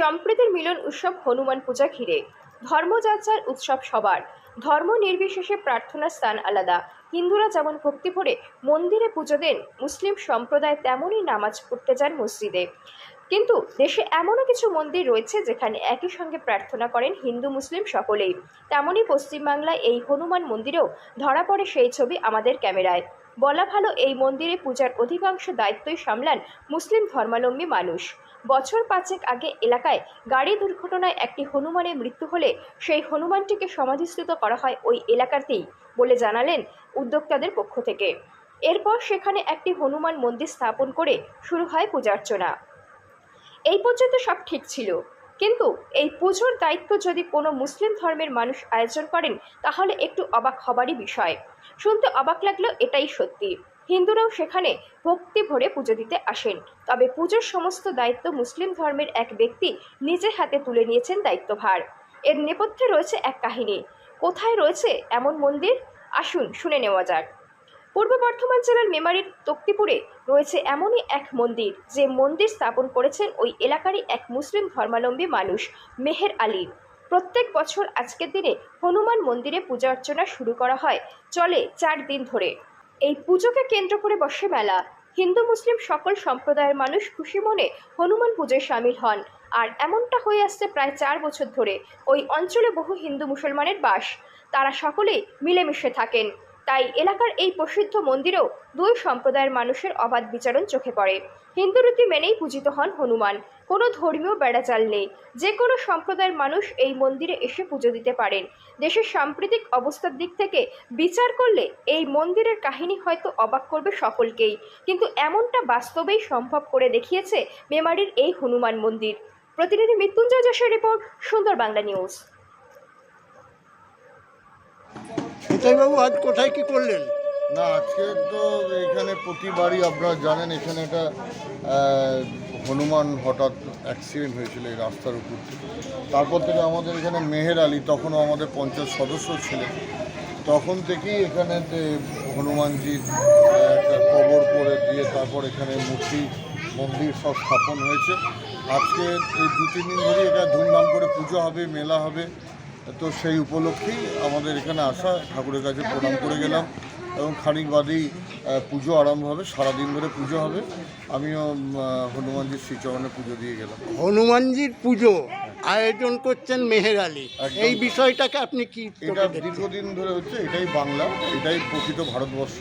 সম্প্রীতির মিলন উৎসব হনুমান পূজা ঘিরে। ধর্মযাত্রার উৎসব সবার। ধর্ম নির্বিশেষে প্রার্থনার স্থান আলাদা। হিন্দুরা যেমন ভক্তি ভরে মন্দিরে পুজো দেন, মুসলিম সম্প্রদায় তেমনই নামাজ পড়তে যান মসজিদে। কিন্তু দেশে এমনও কিছু মন্দির রয়েছে যেখানে একই সঙ্গে প্রার্থনা করেন হিন্দু, মুসলিম সকলেই। তেমনই পশ্চিমবাংলায় এই হনুমান মন্দিরেও ধরা পড়ে সেই ছবি আমাদের ক্যামেরায়। বলা ভালো, এই মন্দিরে পূজার অধিকাংশ দায়িত্বই সামলান মুসলিম ধর্মাবলম্বী মানুষ। বছর পাঁচেক আগে এলাকায় গাড়ি দুর্ঘটনায় একটি হনুমানের মৃত্যু হলে সেই হনুমানটিকে সমাধিস্থিত করা হয় ওই এলাকাতেই বলে জানালেন উদ্যোক্তাদের পক্ষ থেকে। এরপর সেখানে একটি হনুমান মন্দির স্থাপন করে শুরু হয় পূজার্চনা। এই পর্যন্ত সব ঠিক ছিল। কিন্তু এই পুজোর দায়িত্ব যদি কোনো মুসলিম ধর্মের মানুষ আয়োজন করেন, তাহলে একটু অবাক হবারই বিষয়। শুনতে অবাক লাগলেও এটাই সত্যি। হিন্দুরাও সেখানে ভক্তি ভরে পুজো দিতে আসেন। তবে পুজোর সমস্ত দায়িত্ব মুসলিম ধর্মের এক ব্যক্তি নিজের হাতে তুলে নিয়েছেন দায়িত্বভার। এর নেপথ্যে রয়েছে এক কাহিনী। কোথায় রয়েছে এমন মন্দির? আসুন শুনে নেওয়া যাক। পূর্ব বর্ধমান জেলার মেমারির তক্তিপুরে রয়েছে এমনই এক মন্দির যে মন্দির স্থাপন করেছেন ওই এলাকারই এক মুসলিম ধর্মাবলম্বী মানুষ মেহের আলী। প্রত্যেক বছর আজকের দিনে হনুমান মন্দিরে পূজা অর্চনা শুরু করা হয়, চলে চার দিন ধরে। এই পুজোকে কেন্দ্র করে বসে মেলা। হিন্দু মুসলিম সকল সম্প্রদায়ের মানুষ খুশি মনে হনুমান পুজোয় সামিল হন। আর এমনটা হয়ে আসছে প্রায় চার বছর ধরে ওই অঞ্চলে বহু হিন্দু মুসলমানের বাস। তারা সকলেই মিলেমিশে থাকেন। তাই এলাকার এই প্রসিদ্ধ মন্দিরেও দুই সম্প্রদায়ের মানুষের অবাধ বিচারণ চোখে পড়ে। হিন্দু রীতি মেনেই পূজিত হন হনুমান। কোনো ধর্মীয় বেড়াচাল নেই। যে কোনো সম্প্রদায়ের মানুষ এই মন্দিরে এসে পুজো দিতে পারেন। দেশের সাম্প্রতিক অবস্থার দিক থেকে বিচার করলে এই মন্দিরের কাহিনী হয়তো অবাক করবে সকলকেই। কিন্তু এমনটা বাস্তবেই সম্ভব করে দেখিয়েছে মেমারির এই হনুমান মন্দির। প্রতিনিধি মৃত্যুঞ্জয় যশের রিপোর্ট সুন্দর বাংলা নিউজ। বাবু আজ কোথায় কি করলেন? না, আজকে তো এখানে প্রতিবারই আপনারা জানেন, এখানে একটা হনুমান হঠাৎ অ্যাক্সিডেন্ট হয়েছিল এই রাস্তার উপর থেকে। তারপর থেকে আমাদের এখানে মেহের আলী, তখনও আমাদের পঞ্চায়েত সদস্য ছিলেন। তখন থেকেই এখানে হনুমানজির একটা কবর করে দিয়ে তারপর এখানে মূর্তি, মন্দির সব স্থাপন হয়েছে। আজকে এই দু তিন দিন ধরেই এটা ধুমধাম করে পুজো হবে, মেলা হবে। তো সেই উপলক্ষেই আমাদের এখানে আসা ঠাকুরের কাছে প্রণাম করে গেলাম এবং খানিক বাদেই পুজো আরম্ভ হবে সারাদিন ধরে পুজো হবে। আমিও হনুমানজির শ্রীচরণে পুজো দিয়ে গেলাম। হনুমানজির পুজো আয়োজন করছেন মেহের আলী। এই বিষয়টাকে আপনি কি এটা দীর্ঘদিন ধরে হচ্ছে এটাই বাংলা এটাই প্রকৃত ভারতবর্ষ।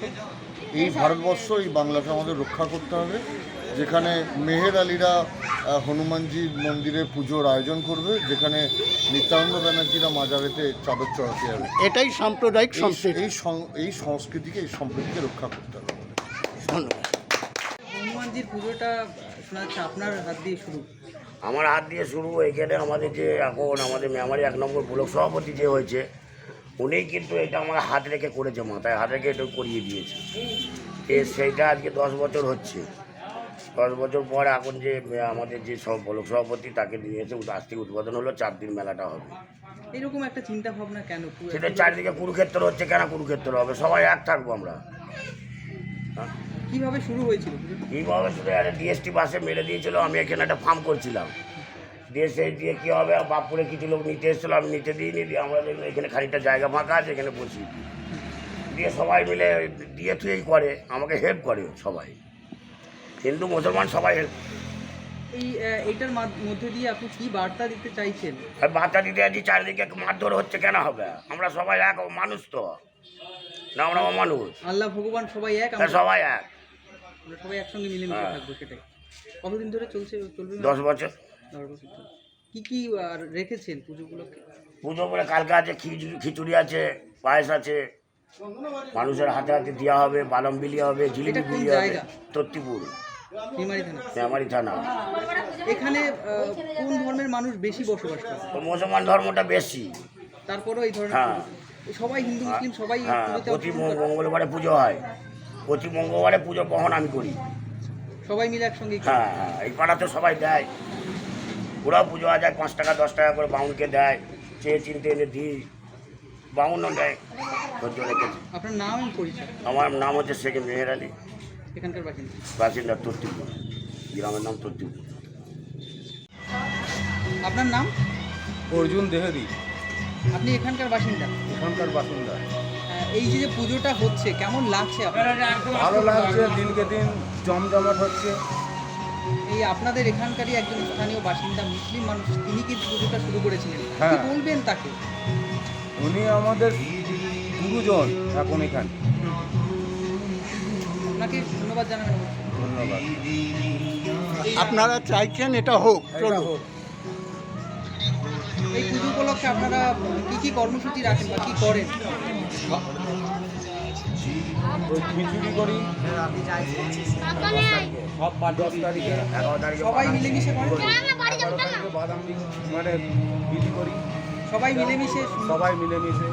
এই ভারতবর্ষ এই বাংলাকে আমাদের রক্ষা করতে হবে। যেখানে মেহের আলীরা হনুমানজির মন্দিরে পুজোর আয়োজন করবে যেখানে নিত্যানন্দ ব্যানার্জিরা মাজারেতে চাদর চড়াতে যাবে। এটাই সাম্প্রদায়িক সংস্কৃতি। এই সং- এই সংস্কৃতিকে এই সম্প্রীতিকে রক্ষা করতে হবে। ধন্যবাদ। হনুমানজির পুজোটা শোনা যাচ্ছে আপনার হাত দিয়ে শুরু। আমার হাত দিয়ে শুরু এখানে আমাদের যে এখন আমাদের মেমারি এক নম্বর ব্লক সভাপতি যে হয়েছে উনি কিন্তু এটা আমার হাত রেখে করেছে মাথায় হাত রেখে এটা করিয়ে দিয়েছে। এ সেইটা আজকে দশ বছর হচ্ছে। দশ বছর পর এখন যে আমাদের যে সব ব্লক সভাপতি তাকে নিয়ে এসে আজ থেকে উদ্বোধন হলো চার দিন মেলাটা হবে। এরকম একটা চিন্তা ভাবনা কেন? সেটা চারদিকে কুরুক্ষেত্র হচ্ছে কেন কুরুক্ষেত্র হবে? সবাই এক থাকব আমরা। হ্যাঁ? কীভাবে শুরু হয়েছিল? এইভাবে শুধু একটা ডিএসটি বাসে মেরে দিয়েছিল আমি এখানে একটা ফার্ম করছিলাম। সেই দিয়ে কী হবে? বাপুরে কিছু লোক নিতে এসেছিল আমি নিতে দিইনি দিয়ে আমরা এখানে খানিকটা জায়গা ফাঁকা আছে এখানে বসি দিয়ে সবাই মিলে দিয়ে থুয়েই করে আমাকে হেল্প করে সবাই। হিন্দু মুসলমান সবাই হেল্প এই এইটার মধ্যে দিয়ে আপনি কি বার্তা দিতে চাইছেন? বাচ্চা দিতে আছি চারিদিকে মারধর হচ্ছে কেন হবে? আমরা সবাই এক মানুষ তো। না আমরা মানুষ। আল্লাহ ভগবান সবাই এক আমরা সবাই এক। আমরা সবাই একসঙ্গে মিলেমিশে হ্যাঁ। থাকব সেটাই। কতদিন ধরে চলছে চলবে দশ বছর। দশ বছর কি কি আর রেখেছেন পুজোগুলোকে পুজো করে কালকে আছে খিচুড়ি আছে পায়েস আছে। মানুষের হাতে হাতে দেওয়া হবে বালম বিলি হবে জিলিপি এটা কোন বিলি হবে? তত্তিপুর। শ্যামারি থানা। এখানে কোন ধর্মের মানুষ বেশি বসবাস করে? মুসলমান ধর্মটা বেশি। তারপরেও এই ধরনের হ্যাঁ। সবাই হিন্দু মুসলিম সবাই হ্যাঁ প্রতি মঙ্গলবারে পুজো হয়। প্রতি মঙ্গলবারে পুজো বহন আমি করি। সবাই মিলে একসঙ্গে হ্যাঁ হ্যাঁ এই পাড়াতে সবাই দেয়। ওরাও পুজো আজ যায় পাঁচ টাকা দশ টাকা করে বাউনকে দেয়। চেয়ে চিনতে এনে দিই। বাউনও দেয়। আপনার নাম আমার নাম হচ্ছে শেখ মেহের আলী। এখানকার বাসিন্দা। বাসিন্দা তত্তিপুর গ্রামের নাম তত্তিপুর আপনার নাম? অর্জুন দেহেরি। আপনি এখানকার বাসিন্দা? এখানকার বাসিন্দা। এই যে যে পুজোটা হচ্ছে কেমন লাগছে আপনার? ভালো লাগছে দিনকে দিন জমজমাট হচ্ছে। এই আপনাদের এখানকারই একজন স্থানীয় বাসিন্দা মুসলিম মানুষ তিনি কিন্তু পুজোটা শুরু করেছিলেন। কি হ্যাঁ। বলবেন তাকে? উনি আমাদের গুরুজন এখন এখানে। আপনাকে ধন্যবাদ জানাবেন ধন্যবাদ। আপনারা চাইছেন এটা হোক হোক। এই পুজো উপলক্ষে আপনারা কি কি কর্মসূচি রাখেন বা কি করেন? খিচুড়ি করি। সব দশ তারিখে এগারো তারিখে সবাই মিলেমিশে করেন? বাদাম মানে বিলি করি। সবাই মিলেমিশে? সবাই মিলেমিশে।